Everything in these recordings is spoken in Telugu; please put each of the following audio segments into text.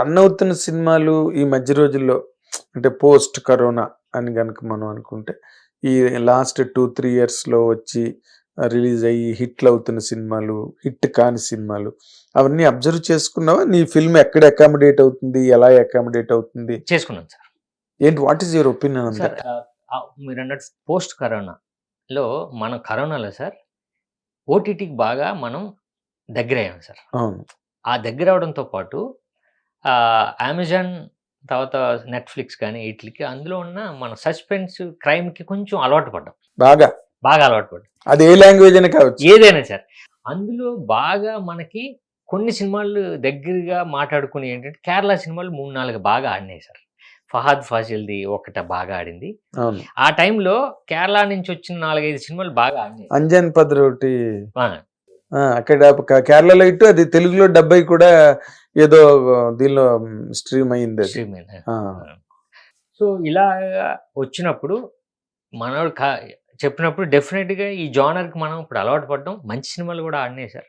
రన్ అవుతున్న సినిమాలు ఈ మధ్య రోజుల్లో అంటే పోస్ట్ కరోనా అని కనుక మనం అనుకుంటే ఈ లాస్ట్ టూ త్రీ ఇయర్స్లో వచ్చి రిలీజ్ అయ్యి హిట్లు అవుతున్న సినిమాలు హిట్ కాని సినిమాలు అవన్నీ అబ్జర్వ్ చేసుకున్నావా? నీ ఫిల్మ్ ఎక్కడ అకామిడేట్ అవుతుంది? ఎలా అకామిడేట్ అవుతుంది? చేసుకున్నాం సార్. ఏంటి వాట్ ఈస్ యువర్ ఒపీనియన్ మీరు అన్నట్టు పోస్ట్ కరోనాలో మనం కరోనాలో సార్ ఓటీటీకి బాగా మనం దగ్గర అయ్యాం సార్ ఆ దగ్గర అవడంతో పాటు అమెజాన్ తర్వాత నెట్ఫ్లిక్స్ కానీ వీటికి అందులో ఉన్న మన సస్పెన్స్ క్రైమ్కి కొంచెం అలవాటు పడ్డాం. బాగా? బాగా అలవాటు పడ్డాం. అది ఏ లాంగ్వేజ్ అయినా కావచ్చు. ఏదైనా సార్. అందులో బాగా మనకి కొన్ని సినిమాలు దగ్గరగా మాట్లాడుకుని ఏంటంటే కేరళ సినిమాలు మూడు నాలుగు బాగా ఆడినాయి సార్. ఫహాద్ ఫాజిల్ది ఒకట బాగా ఆడింది. ఆ టైంలో కేరళ నుంచి వచ్చిన నాలుగైదు సినిమాలు బాగా ఆడినాయి. అంజన్ పదర్ ఒకటి ఆ, ఆ, అక్కడ క- కేరళలో ఇటు అది తెలుగులో డెబ్బై కూడా ఏదో దీనిలో స్ట్రీమ్ అయింది. ఆ, సో ఇలా వచ్చినప్పుడు మనోడు కా చెప్పినప్పుడు డెఫినెట్గా ఈ జానర్కి మనం ఇప్పుడు అలవాటు పడ్డం. మంచి సినిమాలు కూడా ఆడినాయి సార్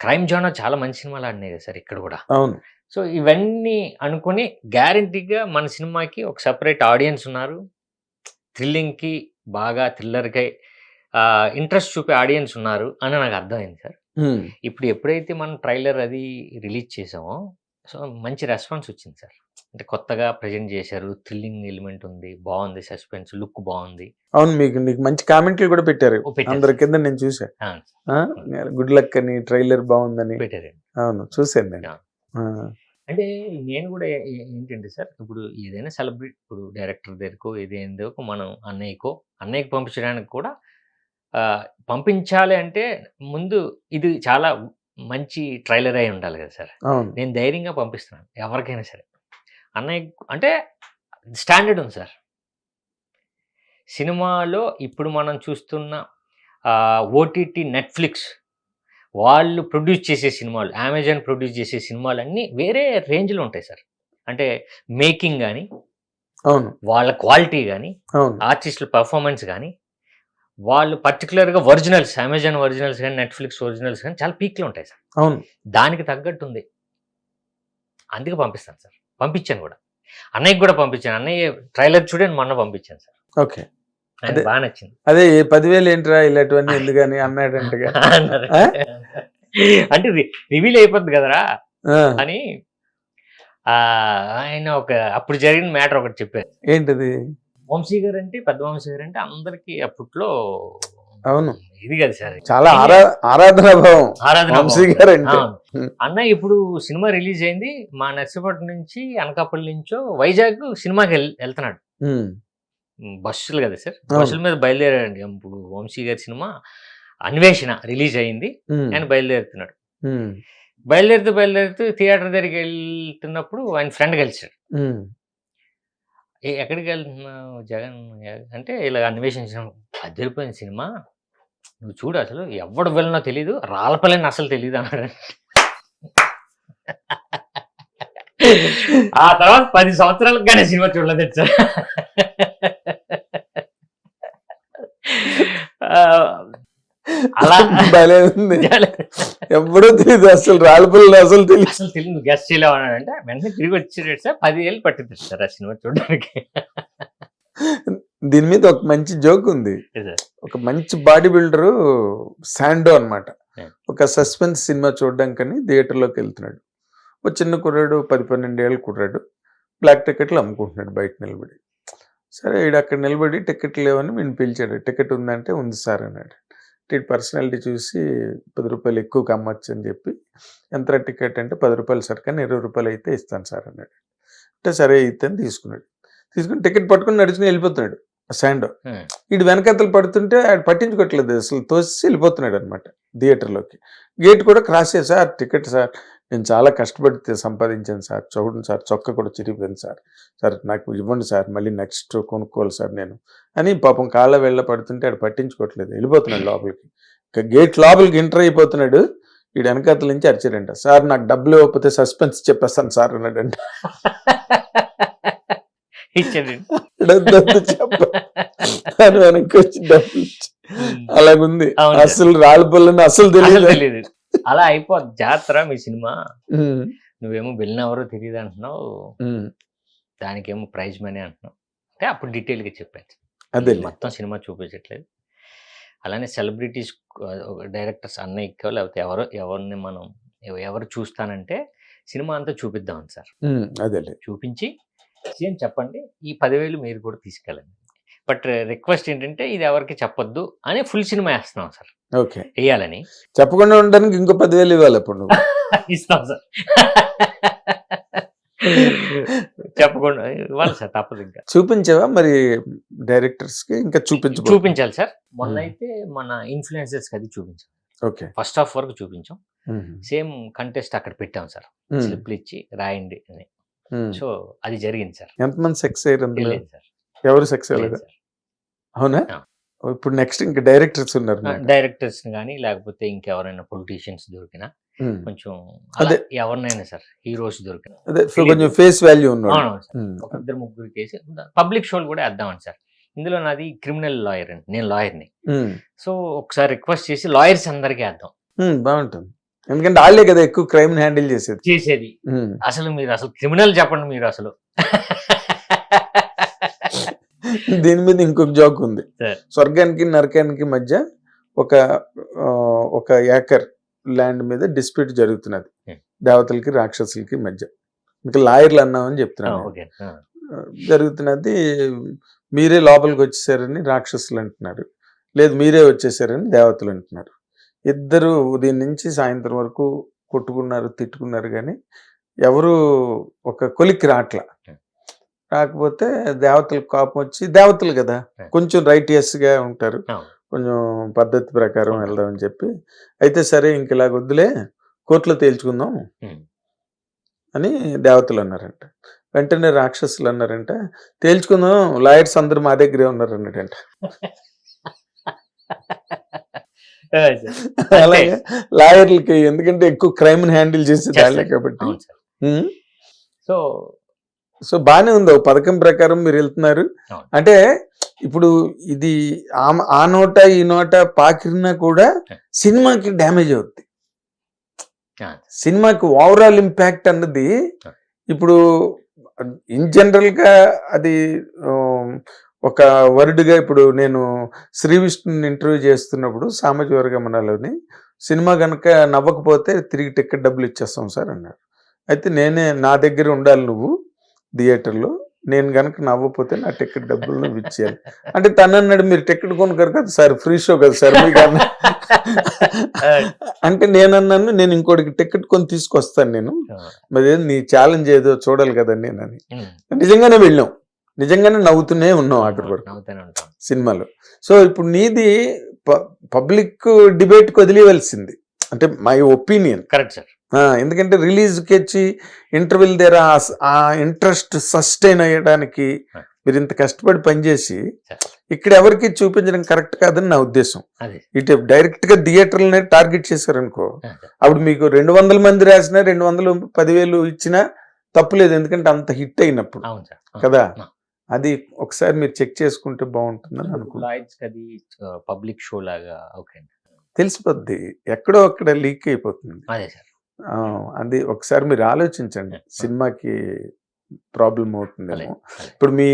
క్రైమ్ జానర్ చాలా మంచి సినిమాలు ఆడినాయి సార్ ఇక్కడ కూడా. అవును. సో ఇవన్నీ అనుకుని గ్యారంటీగా మన సినిమాకి ఒక సపరేట్ ఆడియన్స్ ఉన్నారు. థ్రిల్లింగ్కి బాగా థ్రిల్లర్కి ఇంట్రెస్ట్ చూపే ఆడియన్స్ ఉన్నారు అని నాకు అర్థమైంది సార్. ఇప్పుడు ఎప్పుడైతే మనం ట్రైలర్ అది రిలీజ్ చేసామో సో మంచి రెస్పాన్స్ వచ్చింది సార్. అంటే కొత్తగా ప్రజెంట్ చేశారు థ్రిల్లింగ్ ఎలిమెంట్ ఉంది బాగుంది సస్పెన్స్ లుక్ బాగుంది. అవును మీకు నీకు మంచి కామెంట్లు కూడా పెట్టారు. పెట్టారు. అందరి కింద నేను చూసా ఆ, గుడ్ లక్ అని ట్రైలర్ బాగుందని. పెట్టారండి. అవును చూసాను నేను. అంటే నేను కూడా ఏంటంటే సార్ ఇప్పుడు ఏదైనా సెలబ్రిటీ ఇప్పుడు డైరెక్టర్ దగ్గరకో ఏదైందో మనం అన్నయ్యకో అన్నయ్యకి పంపించడానికి కూడా పంపించాలి అంటే ముందు ఇది చాలా మంచి ట్రైలర్ అయి ఉండాలి కదా సార్. నేను ధైర్యంగా పంపిస్తున్నాను ఎవరికైనా సరే. అన్నయ్య అంటే స్టాండర్డ్ ఉంది సార్. సినిమాలో ఇప్పుడు మనం చూస్తున్న ఓటీటీ నెట్ఫ్లిక్స్ వాళ్ళు ప్రొడ్యూస్ చేసే సినిమాలు అమెజాన్ ప్రొడ్యూస్ చేసే సినిమాలు అన్నీ వేరే రేంజ్లో ఉంటాయి సార్. అంటే మేకింగ్ కానీ అవును. వాళ్ళ క్వాలిటీ కానీ ఆర్టిస్టుల పర్ఫార్మెన్స్ కానీ వాళ్ళు పర్టికులర్గా ఒరిజినల్స్ అమెజాన్ ఒరిజినల్స్ కానీ నెట్ఫ్లిక్స్ ఒరిజినల్స్ కానీ చాలా పీక్లో ఉంటాయి సార్. అవును. దానికి తగ్గట్టు ఉంది అందుకే పంపిస్తాను సార్. పంపించాను కూడా. అన్నయ్యకి కూడా పంపించాను. అన్నయ్య ట్రైలర్ చూడండి మొన్న పంపించాను సార్. ఓకే. బాగా నచ్చింది. అదే పదివేలు ఏంట్రా ఇలాంటివన్నీ ఎందుకని. ఆ? అంటే రివీల్ అయిపోద్ది కదరా? అని ఆయన ఒక అప్పుడు జరిగిన మ్యాటర్ ఒకటి చెప్పారు. ఏంటిది? వంశీ గారు అంటే పెద్ద వంశీ గారు అంటే అందరికి అప్పట్లో అవును. ఇది కదా సార్. చాలా ఆరా ఆరాధనా భావం. ఆరాధన వంశీ. గారు అంటే. అన్న ఇప్పుడు సినిమా రిలీజ్ అయింది. మా నర్సీపట్నం నుంచి అనకాపల్లి నుంచో వైజాగ్ సినిమాకి వెళ్- వెళ్తున్నాడు. బస్సులు కదా సార్. బస్సుల మీద బయలుదేరాడండి. ఇప్పుడు వంశీ గారి సినిమా అన్వేషణ రిలీజ్ అయింది. ఆయన బయలుదేరుతున్నాడు. బయలుదేరుతూ బయలుదేరుతూ థియేటర్ దగ్గరికి వెళ్తున్నప్పుడు ఆయన ఫ్రెండ్ కలిసాడు. "ఏ, ఎక్కడికి వెళ్తున్నావు జగన్? అంటే ఇలా అన్వేషించిన అదిరిపోయిన సినిమా. నువ్వు చూడు అసలు ఎవడు వెళ్ళినా తెలీదు. రాలపల్లిని అసలు తెలియదు అన్నాడు. ఆ తర్వాత పది సంవత్సరాలకు కానీ సినిమా చూడలేదు సార్ ఆ, అలా భలే ఉంది. ఎప్పుడూ తెలియదు అసలు రాళ్ళపల్లి అసలు తెలియదు అసలు తెలియదు గెస్ట్ చేయలేవు అంటే వెంటనే తిరిగి వచ్చేటట్టు సార్. పదివేలు పట్టింది సార్ ఆ సినిమా చూడడానికి. దీని మీద ఒక మంచి జోక్ ఉంది. ఒక మంచి బాడీ బిల్డరు శాండో అన్నమాట. Yeah. ఒక సస్పెన్స్ సినిమా చూడడానికని థియేటర్లోకి వెళ్తున్నాడు. ఒక చిన్న కుర్రాడు పది పన్నెండు ఏళ్ళ కుర్రాడు బ్లాక్ టికెట్లు అమ్ముకుంటున్నాడు బయట నిలబడి. సరే ఈడు అక్కడ నిలబడి టికెట్ లేవని నేను పిలిచాడు. టికెట్ ఉందంటే ఉంది సార్ అన్నాడు. ఇటు పర్సనాలిటీ చూసి పది రూపాయలు ఎక్కువకి అమ్మచ్చు అని చెప్పి ఎంత టికెట్ అంటే పది రూపాయలు సార్ కానీ ఇరవై రూపాయలు అయితే ఇస్తాను సార్ అన్నాడు. అంటే సరే అయితే అని తీసుకున్నాడు. తీసుకుని టికెట్ పట్టుకుని నడుచుకుని వెళ్ళిపోతున్నాడు. ఆ శాండో. వీడు వెనకతలు పడుతుంటే ఆడు పట్టించుకోవట్లేదు అసలు తోసి వెళ్ళిపోతున్నాడు అనమాట థియేటర్లోకి. గేట్ కూడా క్రాస్ చేసి సార్ టికెట్ సార్ నేను చాలా కష్టపడి సంపాదించాను సార్. చూడండి సార్ చొక్క కూడా చిరిగిపోయింది సార్. సార్ నాకు ఇవ్వండి సార్ మళ్ళీ నెక్స్ట్ కొనుక్కోవాలి సార్ నేను. అని పాపం కాళ్ళ వెళ్ళ పడుతుంటే ఆడు పట్టించుకోవట్లేదు. వెళ్ళిపోతున్నాడు లోపలికి. ఇక గేట్ లోపలికి ఎంటర్ అయిపోతున్నాడు. వీడు వెనకతల నుంచి అరిచాడంట. సార్ నాకు డబ్బులు ఇవ్వకపోతే సస్పెన్స్ చెప్పేస్తాను సార్ అన్నాడంట. ఇచ్చాడు "వద్దు, వద్దు, చెప్ప అని వెనక్కి వచ్చి డబ్బులు అలాగుంది. అసలు రాళ్ళ పళ్ళని అసలు తెలియదు అలా అయిపోద్ది. జాతర మీ సినిమా. నువ్వేమో వెళ్ళినెవరో తెలియదు అంటున్నావు. దానికేమో ప్రైజ్ మనీ అంటున్నావు. అంటే అప్పుడు డీటెయిల్గా చెప్పాను అదే మొత్తం సినిమా చూపించట్లేదు. అలానే సెలబ్రిటీస్ డైరెక్టర్స్ అన్నయ్యకో లేకపోతే ఎవరో ఎవరిని మనం ఎవ- ఎవరు చూస్తానంటే సినిమా అంతా చూపిద్దాం సార్. అదేలే. చూపించి సేమ్ చెప్పండి. ఈ పదివేలు మీరు కూడా తీసుకెళ్ళండి. బట్ రిక్వెస్ట్ ఏంటంటే ఇది ఎవరికి చెప్పొద్దు అని ఫుల్ సినిమా వేస్తున్నాం సార్. ఓకే. వేయాలని. చెప్పకుండా ఉండడానికి ఇంకో పదివేలు ఇవ్వాలి అప్పుడు నువ్వు. ఇస్తాం సార్. చెప్పకుండా ఇవ్వాలి సార్ తప్పదు ఇంకా. చూపించావా మరి డైరెక్టర్స్కి ఇంకా చూపించు చూపించాలి సార్. మొన్న అయితే మన ఇన్ఫ్లుయెన్సర్స్ అది చూపించాం. ఓకే. ఫస్ట్ హాఫ్ వరకు చూపించాం. సేమ్ కంటెస్ట్ అక్కడ పెట్టాం సార్. స్లిప్లు ఇచ్చి రాయండి అని. సో అది జరిగింది సార్. ఎంతమంది సెక్స్ అయ్యారు సార్. ఎవరు సెక్స్ లేదు అవ్వలేదు సార్. అవునా. ఇప్పుడు నెక్స్ట్ ఇంకా డైరెక్టర్స్ ఉన్నారు. డైరెక్టర్స్ కానీ లేకపోతే ఇంకెవరైనా పొలిటీషియన్స్ దొరికినా. కొంచెం అదే. ఎవరినైనా సార్ హీరోస్ దొరికిన. అదే సో కొంచెం ఫేస్ వాల్యూ ఉన్నాడు. ఇద్దరు ముగ్గురు కేసు. పబ్లిక్ షోలు కూడా వేద్దామని సార్. ఇందులో నాది క్రిమినల్ లాయర్ అండి. నేను లాయర్ని సో ఒకసారి రిక్వెస్ట్ చేసి లాయర్స్ అందరికీ వేద్దాం. బాగుంటుంది. ఎందుకంటే వాళ్ళే కదా ఎక్కువ క్రైమ్ హ్యాండిల్ చేసేది. చేసేది. అసలు మీరు అసలు క్రిమినల్ చెప్పండి మీరు అసలు. దీని మీద ఇంకొక జోక్ ఉంది. స్వర్గానికి నరకానికి మధ్య ఒక ఒక ఏకర్ ల్యాండ్ మీద డిస్ప్యూట్ జరుగుతున్నది. Hmm. దేవతలకి రాక్షసులకి మధ్య. ఇంకా లాయర్లు అన్నామని చెప్తున్నాను జరుగుతున్నది మీరే లోపలికి వచ్చేసారని రాక్షసులు అంటున్నారు. లేదు మీరే వచ్చేసారని దేవతలు అంటున్నారు. ఇద్దరు ఉదయం నుంచి సాయంత్రం వరకు కొట్టుకున్నారు తిట్టుకున్నారు కానీ ఎవరు ఒక కొలిక్కి రాట్ల. రాకపోతే దేవతలకు కోపం వచ్చి దేవతలు కదా. కొంచెం రైటియస్గా ఉంటారు. కొంచెం పద్ధతి ప్రకారం. వెళ్దామని చెప్పి అయితే సరే ఇంక ఇలాగ వద్దులే కోర్టులో తేల్చుకుందాం Hmm. అని దేవతలు అన్నారంట వెంటనే రాక్షసులు అన్నారంట తేల్చుకుందాం లాయర్స్ అందరూ మా దగ్గరే ఉన్నారు అన్నాడంట అలాగే లాయర్లకి ఎందుకంటే ఎక్కువ క్రైమ్ హ్యాండిల్ వాళ్ళే చేస్తారు. కాబట్టి. సో సో బానే ఉంది పథకం ప్రకారం మీరు వెళ్తున్నారు. అంటే ఇప్పుడు ఇది ఆ- నోట ఈ నోట పాకిరినా కూడా సినిమాకి డ్యామేజ్ అవుద్ది. ఆ, సినిమాకి ఓవరాల్ ఇంపాక్ట్ అన్నది ఇప్పుడు ఇన్ జనరల్గా అది ఒక word గా ఇప్పుడు నేను శ్రీ విష్ణుని ఇంటర్వ్యూ చేస్తున్నప్పుడు సామాజిక వర్గమనాలోని సినిమా కనుక నవ్వకపోతే తిరిగి టికెట్ డబ్బులు ఇచ్చేస్తాం సార్ అన్నారు అయితే నేనే నా దగ్గర ఉండాలి నువ్వు. థియేటర్లో నేను కనుక నవ్వకపోతే నా టికెట్ డబ్బులు నువ్వు ఇచ్చేయాలి. అంటే తను అన్నాడు మీరు టికెట్ కొనుక్కారు కదా సార్ ఫ్రీ షో కదా సార్ మీకు అంటే నేను అన్నాను నేను ఇంకోటికి టికెట్ కొని తీసుకొస్తాను నేను. మరి నీ ఛాలెంజ్ ఏదో చూడాలి కదా నేనని. నిజంగానే వెళ్ళాం. నిజంగానే నవ్వుతూనే ఉన్నాం అక్కడి వరకు. ఉంటాం. సినిమాలో. సో ఇప్పుడు నీది పబ్లిక్ డిబేట్కి వదిలేవలసింది అంటే మై ఒపీనియన్. Correct sir. ఎందుకంటే రిలీజ్కి వచ్చి ఇంటర్వ్యూల దగ్గర ఆ- ఇంట్రెస్ట్ సస్టైన్ అయ్యడానికి. మీరు ఇంత కష్టపడి పనిచేసి. ఇక్కడ ఎవరికి చూపించడం కరెక్ట్ కాదని నా ఉద్దేశం. ఇటు డైరెక్ట్గా థియేటర్లనే టార్గెట్ చేశారనుకో. అప్పుడు మీకు రెండు వందల మంది రాసినా రెండు వందలు పదివేలు ఇచ్చినా తప్పులేదు. ఎందుకంటే అంత హిట్ అయినప్పుడు. కదా. అది ఒకసారి మీరు చెక్ చేసుకుంటే బాగుంటుందని అనుకుంటున్నాను పబ్లిక్ షో లాగా ఓకే తెలిసిపోద్ది. ఎక్కడో అక్కడ లీక్ అయిపోతుంది. అదే సార్. ఆ, అది ఒకసారి మీరు ఆలోచించండి. సినిమాకి ప్రాబ్లం అవుతుందేమో. ఇప్పుడు మీ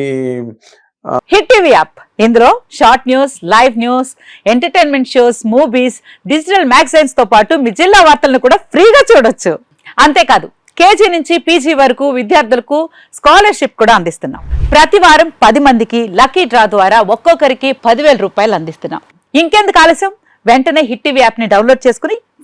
హిట్ టీవీ యాప్. ఇందులో short news live news entertainment shows movies digital మ్యాగజైన్స్తో పాటు మీ జిల్లా వార్తలను కూడా ఫ్రీగా చూడొచ్చు. అంతేకాదు కేజీ నుంచి పీజీ వరకు విద్యార్థులకు స్కాలర్షిప్ కూడా అందిస్తున్నాం. ప్రతి వారం పది మందికి లక్కీ డ్రా ద్వారా ఒక్కొక్కరికి పదివేల రూపాయలు అందిస్తున్నాం. ఇంకెందుకు ఆలస్యం? వెంటనే హిట్ టీవీ యాప్ని డౌన్లోడ్ చేసుకుని